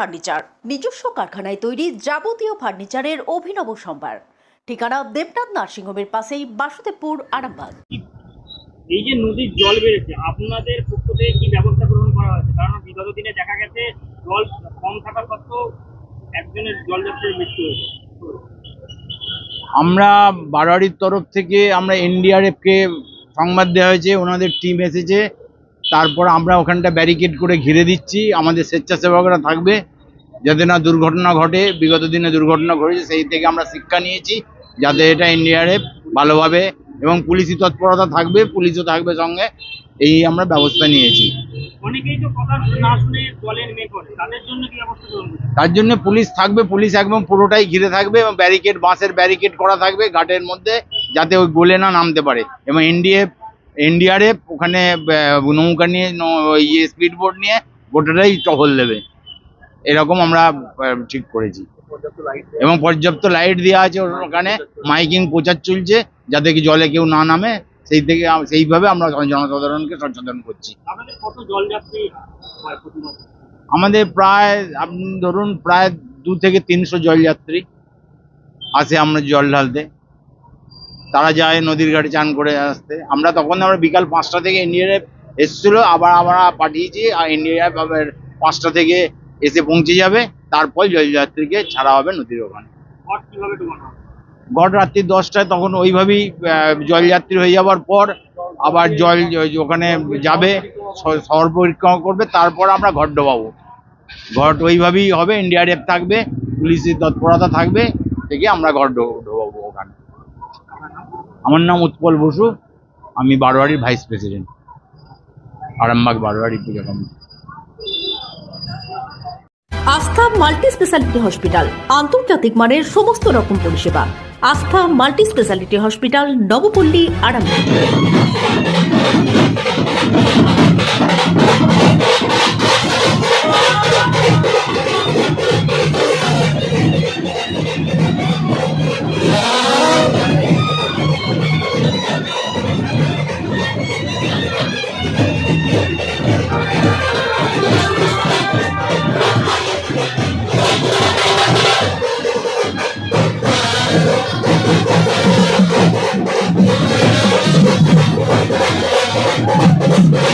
Furniture. নিজস্ব কারখানায় তৈরি যাবতীয় ফার্নিচারের অভিনব সম্ভার। ঠিকানা দেবনাথ নার্সিংহোমের পাশেই বাসুদেবপুর আরামবাগ। এই যে নদীর জল বেড়েছে আপনাদের পক্ষ থেকে কি ব্যবস্থা গ্রহণ করা হয়েছে? কারণ বিগত দিনে দেখা গেছে জল কম থাকা সত্ত্বেও একজনের জলযাত্রীর মৃত্যু হয়েছে। আমরা বারোয়ারির তরফ থেকে আমরা এনডিআরএফকে সংবাদ দেওয়া হয়েছে ওনাদের টিম এসেছে। তারপর আমরা ওখানটা ব্যারিকেড করে ঘিরে দিচ্ছি। আমাদের স্বেচ্ছাসেবকরা থাকবে। যাতে না দুর্ঘটনা ঘটে বিগত দিনে দুর্ঘটনা ঘটেছে সেই থেকে আমরা শিক্ষা নিয়েছি। যাতে এটা এনডিআরএফ ভালোভাবে এবং পুলিশি তৎপরতা থাকবে পুলিশও থাকবে সঙ্গে। এই আমরা ব্যবস্থা নিয়েছি। তার জন্য পুলিশ থাকবে পুলিশ একদম পুরোটাই ঘিরে থাকবে এবং ব্যারিকেড বাঁশের ব্যারিকেড করা থাকবে ঘাটের মধ্যে যাতে ওই গোলে না নামতে পারে। এবং এনডিএফ এনডিআরএফ ওখানে নৌকা নিয়ে ওই ইয়ে স্পিড বোট নিয়ে গোটাটাই টহল দেবে। এরকম আমরা ঠিক করেছি। এবং পর্যাপ্ত লাইট দেওয়া আছে ওর ওখানে মাইকিং প্রচার চলছে যাতে কি জলে কেউ না নামে সেই থেকে সেইভাবে আমরা জনসাধারণকে সচেতন করছি। আমাদের প্রায় আপনি ধরুন প্রায় দু থেকে তিনশো জলযাত্রী আসে আমরা জল ঢালতে। তারা যায় নদীর ঘাটে চান করে আসতে। আমরা তখন আমরা বিকাল পাঁচটা থেকে ইন্ডিয়ার এসেছিল আবার আমরা পাঠিয়েছি আর ইন্ডিয়া আবার পাঁচটা থেকে এসে পৌঁছে যাবে। তারপর জলযাত্রীকে ছাড়া হবে নদীর ওখানে। ঘট গড় রাত্রি দশটায় তখন ওইভাবেই জলযাত্রী হয়ে যাওয়ার পর আবার জল ওখানে যাবে শহর পরিক্রমা করবে তারপর আমরা ঘট ডোবাবো। ঘট ওইভাবেই হবে ইন্ডিয়ারেপ থাকবে পুলিশের তৎপরতা থাকবে থেকে আমরা ঘর ডো- ডোবাবো আমার নাম উৎপল বসু, আমি বারোয়ারির vice president, Arambag Barowari Puja committee Astha multi speciality hospital, আন্তর্জাতিক মানের সমস্ত রকম পরিষেবা। Astha multi speciality hospital, Nabapalli, Arambag.